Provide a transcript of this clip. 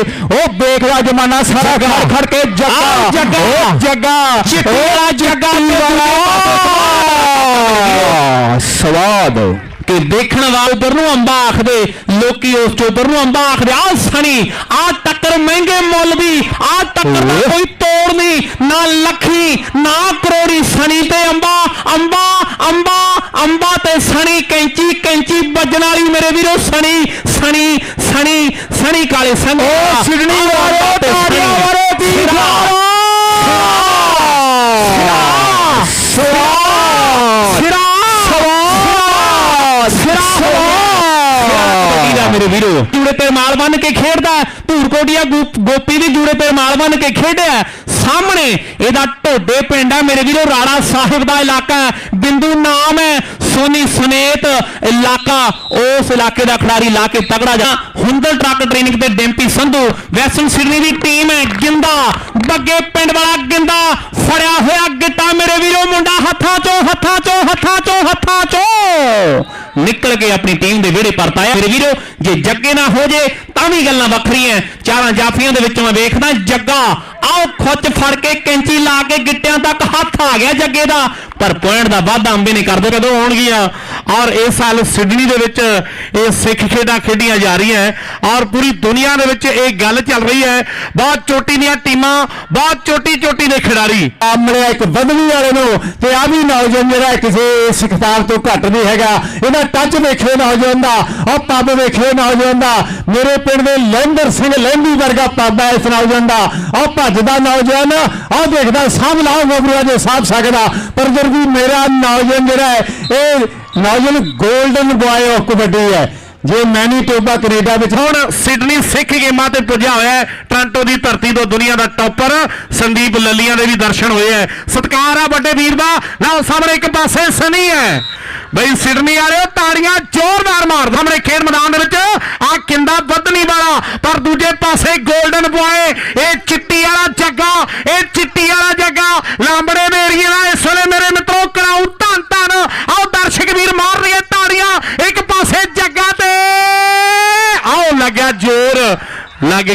ਉਹ ਦੇਖਦਾ ਜਮਾਨਾ ਸਾਰਾ ਖੜ ਖੜ ਕੇ ਜੱਗਾ। ਜੱਗਾ। ਜੱਗਾ। ਚਿੱਟੀ ਉਹ ਜੱਗਾ ਸਵਾਦ। ਕਿ ਦੇਖਣ ਵਾਲ ਉੱਪਰ ਨੂੰ ਅੰਬਾ ਆਖਦੇ ਲੋਕੀ ਉਸ ਚੋਪਰ ਨੂੰ ਅੰਬਾ ਆਖਦੇ ਆ ਸਣੀ ਆ ਟੱਕਰ ਮਹਿੰਗੇ ਮੁੱਲ ਦੀ ਆ ਟੱਕਰ ਦਾ। ਕੋਈ ਤੋੜ ਨਹੀਂ ਨਾ ਲੱਖੀ ਨਾ ਕਰੋੜੀ ਸਣੀ ਤੇ ਅੰਬਾ ਤੇ ਸਣੀ ਕੈਂਚੀ ਕੈਂਚੀ ਵੱਜਣ ਵਾਲੀ ਮੇਰੇ ਵੀਰੋ ਸਣੀ ਸਣੀ ਸਣੀ ਸਣੀ ਕਾਲੇ ਸੰਗ ਉਹ ਸਿਡਨੀ ਵਾਲੇ ਤਾੜੀਆਂ ਵਾਲੇ ਦੀ ਮੇਰੇ ਵੀਰੋ। ਜੂੜੇ ਤੇ ਮਾਲ ਬੰਨ ਕੇ ਖੇਡਦਾ ਧੂਰਕੋਟੀਆ ਗੋਪੀ ਵੀ ਜੂੜੇ ਤੇ ਮਾਲ ਬੰਨ ਕੇ ਖੇਡਿਆ ਸਾਹਮਣੇ ਇਹਦਾ ਢੋਡੇ ਪਿੰਡ ਹੈ ਮੇਰੇ ਵੀਰੋ। ਰਾਣਾ ਸਾਹਿਬ ਦਾ ਇਲਾਕਾ ਹੈ। ਬਿੰਦੂ ਨਾਮ ਹੈ। ਸੋਨੀ ਸਨੇਤ ਇਲਾਕਾ, ਉਸ ਇਲਾਕੇ ਦਾ ਖਿਡਾਰੀ ਲਾ ਕੇ ਤਗੜਾ ਜਾ ਹੁੰਦਲ ਟਰੱਕ ਟ੍ਰੇਨਿੰਗ ਤੇ ਡੈਂਪੀ ਸੰਧੂ, ਵੈਸਟਰਨ ਸਿਡਨੀ ਦੀ ਟੀਮ ਹੈ, ਗਿੰਦਾ, ਬੱਗੇ ਪਿੰਡ ਵਾਲਾ ਗਿੰਦਾ, ਫੜਿਆ ਹੋਇਆ ਗਿੱਟਾ ਮੇਰੇ ਵੀਰੋ, ਮੁੰਡਾ ਹੱਥਾਂ ਚੋਂ ਹੱਥਾਂ ਚੋਂ ਹੱਥਾਂ ਚੋਂ ਹੱਥਾਂ ਚੋਂ। ਨਿਕਲ ਕੇ ਆਪਣੀ ਟੀਮ ਦੇ ਵਿਹੜੇ ਪਰਤ ਆਇਆ ਮੇਰੇ ਵੀਰੋ, ਜੇ ਜੱਗੇ ਨਾ ਹੋ ਜੇ, ਤਾਂ ਵੀ ਗੱਲਾਂ ਵੱਖਰੀਆਂ ਚਾਰਾਂ ਜਾਫੀਆਂ ਦੇ ਵਿੱਚੋਂ ਮੈਂ ਵੇਖਦਾ, ਜੱਗਾ, ਆਓ ਖੁੱਚ ਫੜ ਕੇ ਕੈਂਚੀ ਲਾ ਕੇ ਗਿੱਟਿਆਂ ਤੱਕ ਹੱਥ ਆ ਗਿਆ ਜੱਗੇ ਦਾ। ਪਰ ਪੁਆਇੰਟ ਦਾ ਵਾਧਾ ਅੰਬੇ ਨੇ ਕਰਦੇ ਕਦੋਂ ਆਉਣਗੀਆਂ। ਔਰ ਇਸ ਸਾਲ ਸਿਡਨੀ ਦੇ ਵਿੱਚ ਇਹ ਸਿੱਖ ਖੇਡਾਂ ਖੇਡੀਆਂ ਜਾ ਰਹੀਆਂ ਹੈ ਔਰ ਪੂਰੀ ਦੁਨੀਆ ਦੇ ਵਿੱਚ ਇਹ ਗੱਲ ਚੱਲ ਰਹੀ ਹੈ। ਬਹੁਤ ਚੋਟੀ ਦੀਆਂ ਟੀਮਾਂ, ਬਹੁਤ ਚੋਟੀ ਚੋਟੀ ਦੇ ਖਿਡਾਰੀ। ਆਮਲੇ ਇੱਕ ਬਦਲੀ ਵਾਲੇ ਨੂੰ ਤੇ ਆ ਵੀ ਨੌਜਵਾਨ ਜਿਹੜਾ ਕਿਸੇ ਇਸ ਤੋਂ ਘੱਟ ਨਹੀਂ ਹੈਗਾ, ਇਹਦਾ ਟੱਚ ਵੇਖਿਓ ਨੌਜਵਾਨ ਦਾ ਉਹ ਪੱਬ ਵੇਖਿਓ ਨੌਜਵਾਨ ਦਾ। ਮੇਰੇ ਪਿੰਡ ਦੇ ਲਹਿੰਦਰ ਸਿੰਘ ਲਹਿੰਦੀ ਵਰਗਾ ਪੱਬ ਹੈ ਇਸ ਨੌਜਵਾਨ ਦਾ। ਉਹ ਭੱਜਦਾ ਨੌਜਵਾਨ ਉਹ ਦੇਖਦਾ ਸਾਂਭ ਲਾਓ ਗੋਬਰੂਆ ਜੇ ਸਾਂਭ ਸਕਦਾ। ਪਰ ਜਦ ਵੀ ਮੇਰਾ ਨੌਜਵਾਨ ਜਿਹੜਾ ਹੈ, ਇਹ ਨੌਜਵਾਨ 골ਡਨ ਬੁਆਏ ਆਫ ਕਬੱਡੀ ਹੈ। ਜੇ ਮੈਨੀਟੋਬਾ ਕੈਨੇਡਾ ਵਿੱਚ ਹੁਣ ਸਿਡਨੀ ਸਿੱਖ ਗੇਮਾਂ ਤੇ ਪੁੱਜਿਆ ਹੋਇਆ ਹੈ। ਟ੍ਰਾਂਟੋ ਦੀ ਧਰਤੀ ਤੋਂ ਦੁਨੀਆ ਦਾ ਟੌਪਰ ਸੰਦੀਪ ਲੱਲੀਆਂ ਦੇ ਵੀ ਦਰਸ਼ਨ ਹੋਏ ਹੈ। ਸਤਕਾਰ ਆ ਵੱਡੇ ਵੀਰ ਦਾ। ਲਓ ਸਾਹਮਣੇ ਇੱਕ ਪਾਸੇ ਸਨੀ ਹੈ। ਬਈ ਸਿਡਨੀ ਵਾਲਿਓ ਤਾੜੀਆਂ ਜ਼ੋਰਦਾਰ ਮਾਰ ਸਾਹਮਣੇ ਖੇਡ ਮੈਦਾਨ ਦੇ ਵਿੱਚ ਆ ਕਿੰਦਾ ਵਧਣੀ ਵਾਲਾ ਪਰ ਦੂਜੇ ਪਾਸੇ 골ਡਨ ਬੁਆਏ ਇਹ ਚਿੱਟੀ ਵਾਲਾ ਜੱਗਾ ਇਹ ਚਿੱਟੀ ਵਾਲਾ ਜੱਗਾ ਲਾਂਬੜੇ ਮੇਰੀਏ ਦਾ ਇਸ ਵੇਲੇ ਮੇਰੇ ਮਿੱਤਰੋ ਕਰਾਉ ਧੰਨ ਧੰਨ ਆਓ ਦਰਸ਼ਕ ਵੀਰ ਮਾਰ ਰਹੀਏ ਤਾੜੀਆਂ